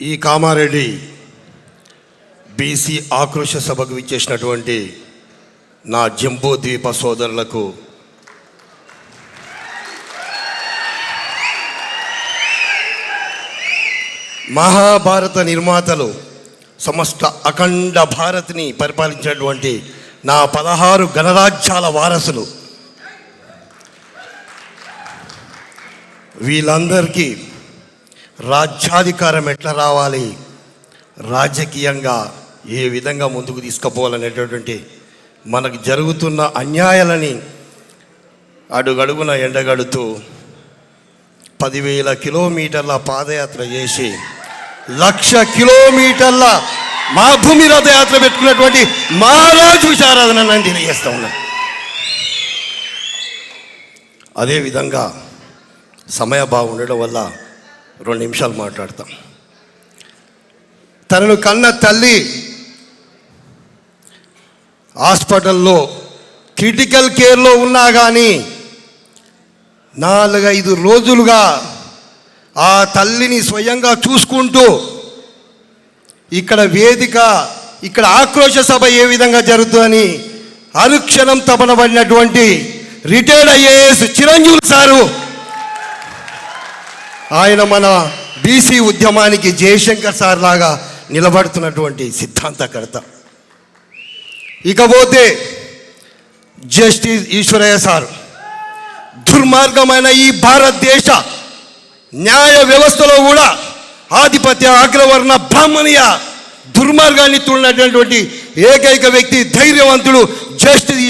ఈ కామారెడ్డి బీసీ ఆక్రోశ సభకు విచ్చేసినటువంటి నా జంబూ ద్వీప సోదరులకు మహాభారత నిర్మాతలు సమస్త అఖండ భారత్ని పరిపాలించినటువంటి నా పదహారు గణరాజ్యాల వారసులు వీళ్ళందరికీ రాజ్యాధికారం ఎట్లా రావాలి? రాజకీయంగా ఏ విధంగా ముందుకు తీసుకుపోవాలనేటటువంటి మనకు జరుగుతున్న అన్యాయాలని అడుగడుగున ఎండగడుతూ పదివేల కిలోమీటర్ల పాదయాత్ర చేసి లక్ష కిలోమీటర్ల మా భూమి రథయాత్ర పెట్టుకున్నటువంటి మహారాజు విశారాధన నేను తెలియజేస్తా ఉన్నా. అదేవిధంగా సమయభావం ఉండడం వల్ల రెండు నిమిషాలు మాట్లాడతాం. తనను కన్న తల్లి హాస్పిటల్లో క్రిటికల్ కేర్లో ఉన్నా కానీ నాలుగైదు రోజులుగా ఆ తల్లిని స్వయంగా చూసుకుంటూ ఇక్కడ వేదిక ఇక్కడ ఆక్రోశ సభ ఏ విధంగా జరుగుతుందని అనుక్షణం తపనబడినటువంటి రిటైర్డ్ ఐఏఎస్ చిరంజీవి సారు ఆయన మన బీసీ ఉద్యమానికి జయశంకర్ సార్ లాగా నిలబడుతున్నటువంటి సిద్ధాంతకర్త. ఇకపోతే జస్టిస్ ఈశ్వరయ్య సార్ దుర్మార్గమైన ఈ భారతదేశ న్యాయ వ్యవస్థలో కూడా ఆధిపత్య అగ్రవర్ణ బ్రాహ్మణీయ దుర్మార్గాన్ని తుడినటువంటి ఏకైక వ్యక్తి ధైర్యవంతుడు జస్టిస్